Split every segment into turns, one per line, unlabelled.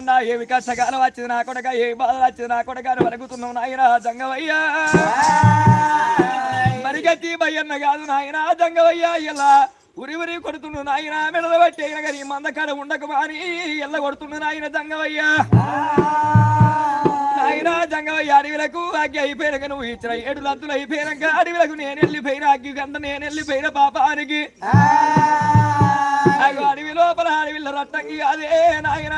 కొడక ఏ ఏమి కష్టకాలం వచ్చింది నా కొడక ఏ బాధ వచ్చింది నా కొడక అని వలుగుతున్నావు నాయన జంగవయ్యా. మరిగట్టి భయన్న కాదు నాయన జంగవయ్యా ఇలా ఉరి ఉరి కొడుతుండు నాయన మెడల బట్టి అయిన కానీ మందకాడ ఉండక మాని ఎల్ల కొడుతుండు నాయన జంగవయ్యా. నాయన జంగవయ్య అడవిలకు అగ్గి అయిపోయినాక నువ్వు ఇచ్చిన ఏడు లద్దులు అయిపోయినాక అడవిలకు నేను వెళ్ళిపోయిన అగ్గి గంట నేను వెళ్ళిపోయిన పాపానికి. అడవి లోపల అడవిల రట్టంగి అదే నాయన.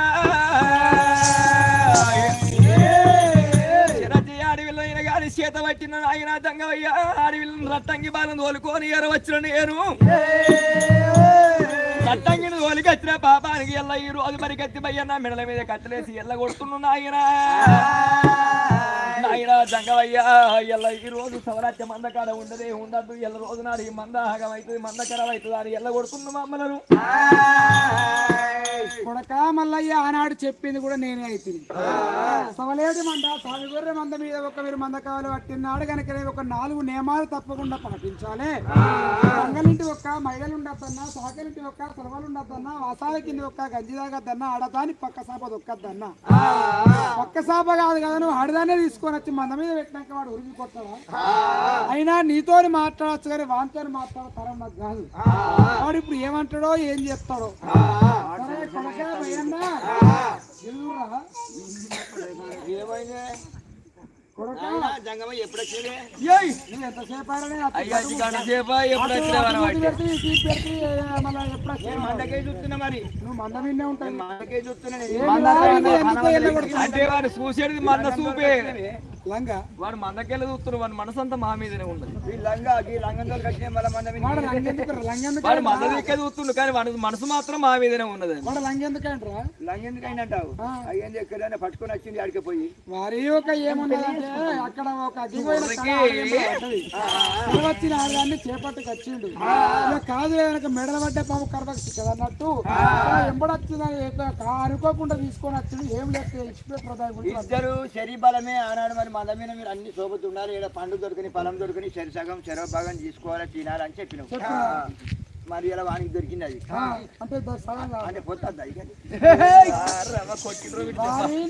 చిరజీ అడవిలో అయిన గాని చేత పట్టిన నాయన జంగవయ్య అడవిలో రట్టంగి బాలను తోలుకొని ఎరవచ్చిన నేను. రట్టంగిని తోలికొచ్చిన పాపానికి ఎల్ల ఈ రోజు పరిగెత్తి బయ్యన్న మెడల మీద కట్టలేసి ఎల్ల కొడుతున్నా నాయన జంగవయ్యా జంగవయ్య ఎల్ల ఈ రోజు సవరాజ్య మందకాడ ఉండదే ఉండద్దు. ఎల్ల రోజు నాడు ఈ అవుతుంది మందకరం అవుతుంది అని ఎల్ల కొడుకుంది మమ్మలను
కొడక మల్లయ్య ఆనాడు చెప్పింది కూడా నేనే అవుతుంది సవలేటి మంద సాగు గొర్రె మంద మీద ఒక మీరు మంద కావాలి పట్టినాడు కనుక ఒక నాలుగు నియమాలు తప్పకుండా పాటించాలి. రంగలింటి ఒక్క మహిళలు ఉండద్దన్నా సాకలింటి ఒక్క సర్వలు ఉండద్దన్నా వాసాల కింది ఒక్క గంజి తాగద్దన్నా ఆడదాని పక్క సాప దొక్కద్దన్నా. పక్క సాప కాదు కదా నువ్వు ఆడదానే తీసుకొని వచ్చి మంద మీద పెట్టినాక వాడు ఉరిగి కొట్టడా అయినా నీతోని మాట్లాడచ్చు కానీ వానితో మాట్లాడతారన్నది కాదు. వాడు ఇప్పుడు ఏమంటాడో ఏం చేస్తాడో
మందకే చూస్తున్నా మరి
నువ్వు మంద మీదనే ఉంటావు
మందకే చూస్తున్నా అంటే వాడు చూసేది మంద చూపే
లంగా.
వాడు మందకెళ్ళ చూస్తున్నాడు వాడి మనసంతా మా మీదనే ఉన్నది.
వాడు లంగెందుకు లంగెందుకు
వాడు మంద దిక్కే చూస్తుండు కానీ వాడి మనసు మాత్రం మా మీదనే ఉన్నది.
వాడు
అయ్యేంది ఎక్కడైనా పట్టుకొని వచ్చింది ఆడికి పోయి.
వారి ఒక ఏమున్నదంటే అక్కడ ఒక. వచ్చిన ఆడదాన్ని చేపట్టుకు వచ్చిండు. ఇక కాదు వెనక మెడల పడ్డే పాము ఎంబడొచ్చిందని అనుకోకుండా తీసుకొని వచ్చిండు. ఏం లేక ఇష్టం ప్రదాయం
ఇద్దరు శరీ బలమే ఆనాడు మరి మన మీద మీరు అన్ని సోబతు ఉండాలి. ఇక్కడ పండు దొరకని పొలం దొరకని శరి సగం చెరవ భాగం తీసుకోవాలి తినాలి అని చెప్పినాం. మరి ఇలా వానికి దొరికింది అది.
అంటే
పోతుంది అది?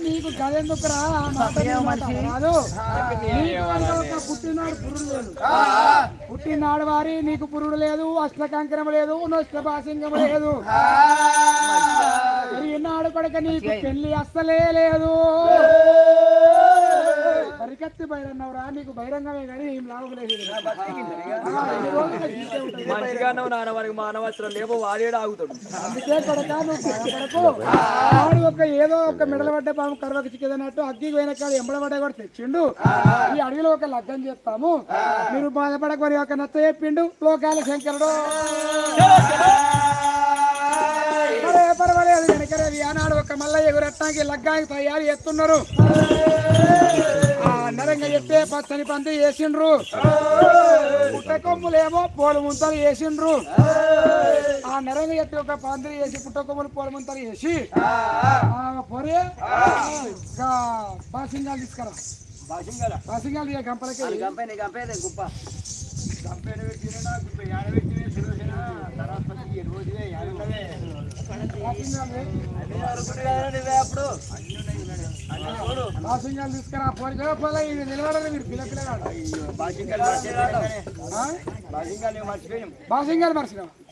నీకు గదెందుకురా పుట్టినాడు పురుడు లేదు. పుట్టినాడు వారి నీకు పురుడు లేదు అష్టకంకరం లేదు నష్టభాసింగం లేదు. ఈనాడు కొడక నీకు పెళ్ళి అస్సలే లేదు. పరికత్తి బైరన్నవరా నీకు బహిరంగమే కానీ ఏం లాభం లేదు. ఆ, ఈ రోజున జీవితం ఉంటుంది.
మంచిగా నాన్న వారికి మానవసరం లేవో వాడేడు ఆగుతాడు.
అందుకే కొడక నువ్వు ఒక ఏదో ఒక మెడల పడ్డ పాము కరవక చిక్కదన్నట్టు అగ్గి వెనకాల ఎంబడబడ్డ కూడా తెచ్చిండు. ఈ అడవిలో ఒక లగ్గం చేస్తాము. మీరు బాధపడక మరి ఒక నచ్చ చెప్పిండు. లోకాల శంకరుడు. పర్వాలేదు వెనకరేవి. ఆనాడు ఒక మల్లయ్య ఎగురట్టానికి లగ్గానికి తయారు చేస్తున్నారు. ఆ నరంగా చెప్పే పచ్చని పంది వేసిండ్రు. పుట్ట కొమ్ములేమో పూల ముంతలు వేసిండ్రు. ఆ నరంగా చెప్పి ఒక పందిరి వేసి పుట్ట కొమ్ములు పూల ముంతలు వేసి పొరే ఇంకా బాసింగాలు తీసుకురా.
బాసింగాల?
బాసింగాలు గంపలకి.
గంపే గంపేదే గుప్ప. గంపేన పెట్టినా గుప్ప. యాడ పెట్టినే సులోచన సరస్వతి ఈ
బాసింగాలు తీసుకురా పోరి పోలే ఇది నిలబడరు మీరు పిల్ల పిల్లగాడు
బాసింగాలు మర్చిపోయాం? బాసింగాలు మర్చిపోయాం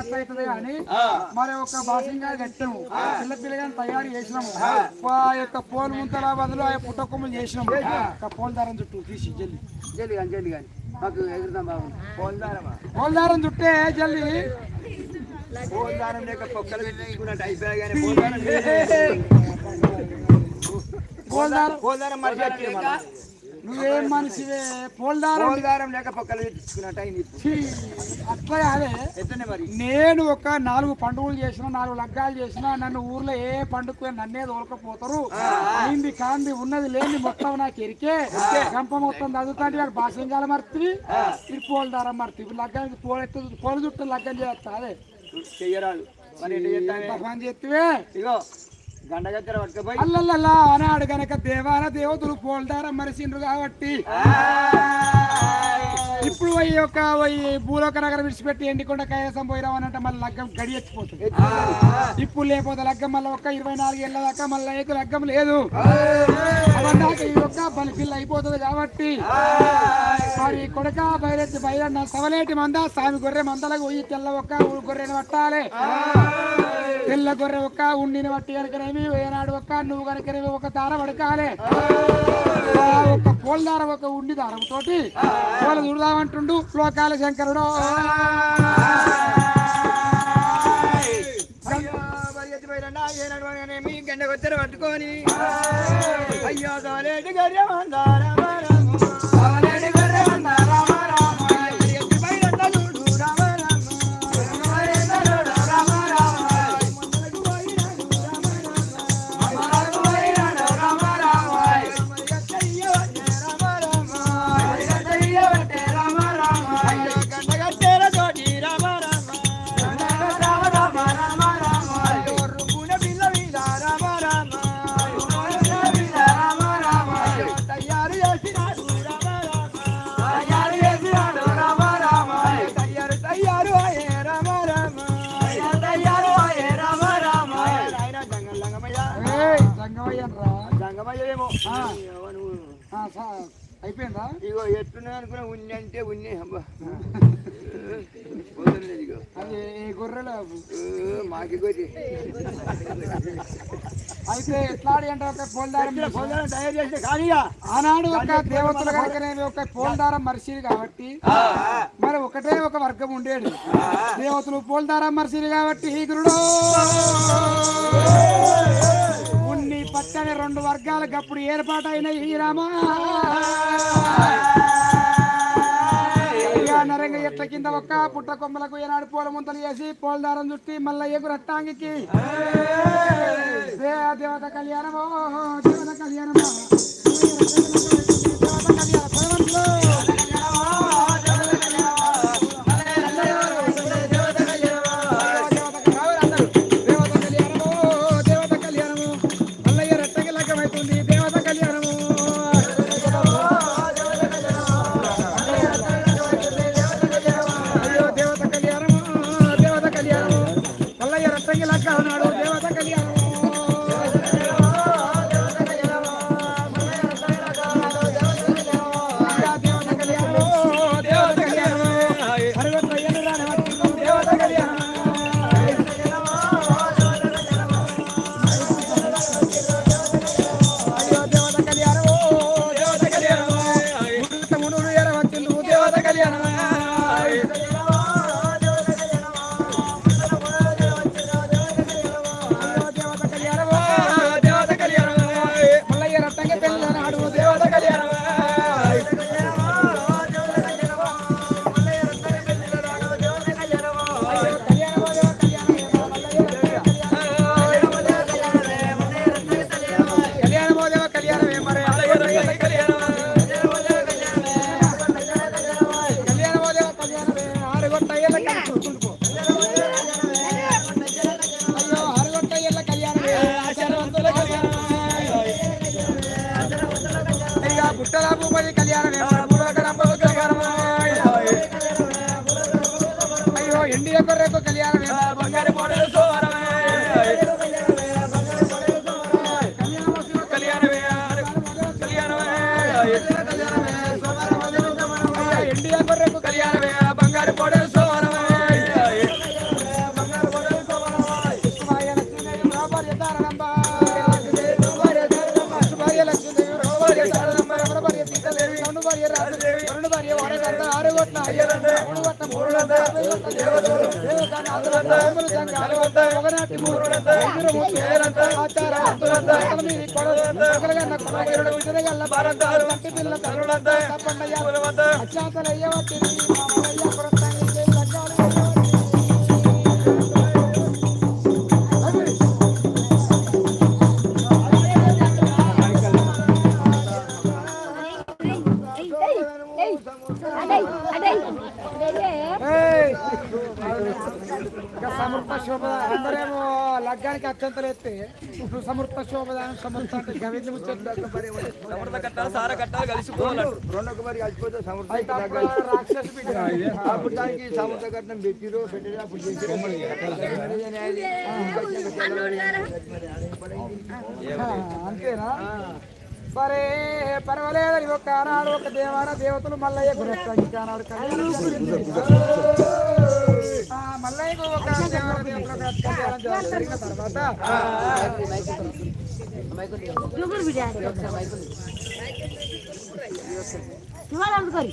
అట్లయితుంది కానీ మరి ఒక బాసింగా కట్టాము పిల్ల పిల్లగాని తయారు చేసినాము. ఆ. యొక్క పోలు ముంతల బదులు ఆ పుట్ట కొమ్ములు చేసినాము. ఒక పోల్ దారం చుట్టూ తీసి జల్లి.
జల్లి కానీ జల్లి కానీ మాకు బాగుంది పోల్దారమా?
పోల్ దారం చుట్టే జల్లి.
పోల్దారం లేక పొక్కలు పెట్టించుకున్నట్టు అయిపోయా కానీ పోల్దారం
పోల్ దారం
పోల్దారం. మర్చిపోయి
నువ్వేం మనిషివే పోల్దారం.
పోలదారం లేక పొక్కలు తీసుకున్నట్టు అయింది
అట్లా
ఎట్లనే మరి?
నేను ఒక నాలుగు పండుగలు చేసిన నాలుగు లగ్గాలు చేసిన నన్ను ఊర్లో ఏ పండుగ నన్నే తోలకపోతారు. అయింది కాంది ఉన్నది లేని మొత్తం నాకు ఎరికే. గంప మొత్తం చదువుతాంటి వాడు భాషంగాల మర్తివి ఇది పోలదారం మర్తి లగ్గానికి పోలెత్తు పోల చుట్టూ లగ్గం చేస్తా అదే.
చెయ్యరాదు. మరి చేస్తావే? ఇగో
అల్లల్లల్లా అనాడు గనక దేవాన దేవతలు పోల్దారం మరిసిండ్రు కాబట్టి. ఇప్పుడు ఈ యొక్క భూలోక నగరం విడిచిపెట్టి ఎండికొండ కైలాసం పోయిరావనంటే మళ్ళీ లగ్గం గడి ఎత్తిపోతుంది. ఇప్పుడు లేకపోతే లగ్గం మళ్ళీ ఒక్క ఇరవై నాలుగు ఏళ్ళ దాకా మళ్ళీ ఏకు లగ్గం లేదు. అవన్నాక ఈ యొక్క పని పిల్ల అయిపోతుంది కాబట్టి. మరి కొడక బయలెత్తి బయలన్న సవలేటి మంద సామి గొర్రె మందలకు పోయి తెల్ల ఒక్క గొర్రెని పట్టాలి. తెల్ల గొర్రె ఒక్క ఉండిని పట్టి కనుకనేమి ఏనాడు ఒక్క నువ్వు కనుకనేమి ఒక దార పడకాలే ఒక ఒక్క దార ఒక ఉండి దారం తోటి పోల చూడదామంటుండు లోకాల శంకరుడు.
అయ్యో ఏనాడు పట్టుకొని అయ్యో
గర్యమందారా అయిపోయిందా?
ఇగో ఎట్టున్నా అనుకున్నా ఉన్ని అంటే ఉన్ని పోతుంది ఇగో
అది గొర్రెలు?
మాకి
అయితే ఎట్లాడి అంటే ఒక పోల్దారం
తయారు చేస్తే
ఆనాడు ఒక దేవతలు కనుకనేవి ఒక పోల్దారం మరిసిరి కాబట్టి మరి ఒకటే ఒక వర్గం ఉండేది. దేవతలు పోల్దారం మరిసిరి కాబట్టి గురుడు వర్గాలకు అప్పుడు ఏర్పాటైన ఈ రామా? నరంగ ఎట్ల కింద ఒక్క పుట్ట కొమ్మలకు ఏనాడు పూల ముంతలు చేసి పోల్దారం చుట్టి మళ్ళా ఎగురు రత్తాంగికి దేవత కళ్యాణమో దేవత కళ్యాణమో. మల్లయ్య రట్టకి లగ్గ ఉన్నాడు దేవత కళ్యాణము పుట్టల భూపతి తారకంబ. రమణ భార్య సీతాదేవి. రెండు భార్య రాజదేవి. శోభదానం అందరేమో లగ్గానికి అత్యంతలు ఎత్తే నువ్వు సమృద్ధ శోభదానం సమృద్ధ అంటే గవింది
సమృద్ధ కట్టాలి సార కట్టాలి కలిసిపోవాలి.
రెండొక మరి కలిసిపోతే సముద్రం
అయితే అప్పుడు రాక్షసు బిడ్డ.
అప్పుడు దానికి సముద్ర కట్నం పెట్టిరు అప్పుడు
అంతేనా? సరే పర్వాలేదని ఒక ఆనాడు ఒక దేవాన దేవతలు మల్లయ్య జరిగింది. ఆ, మల్లయ్యకు ఒక దేవాన దేవతలు ఒక కళ్యాణం జరిగిన తర్వాత
ఇవాళ అందుకోరి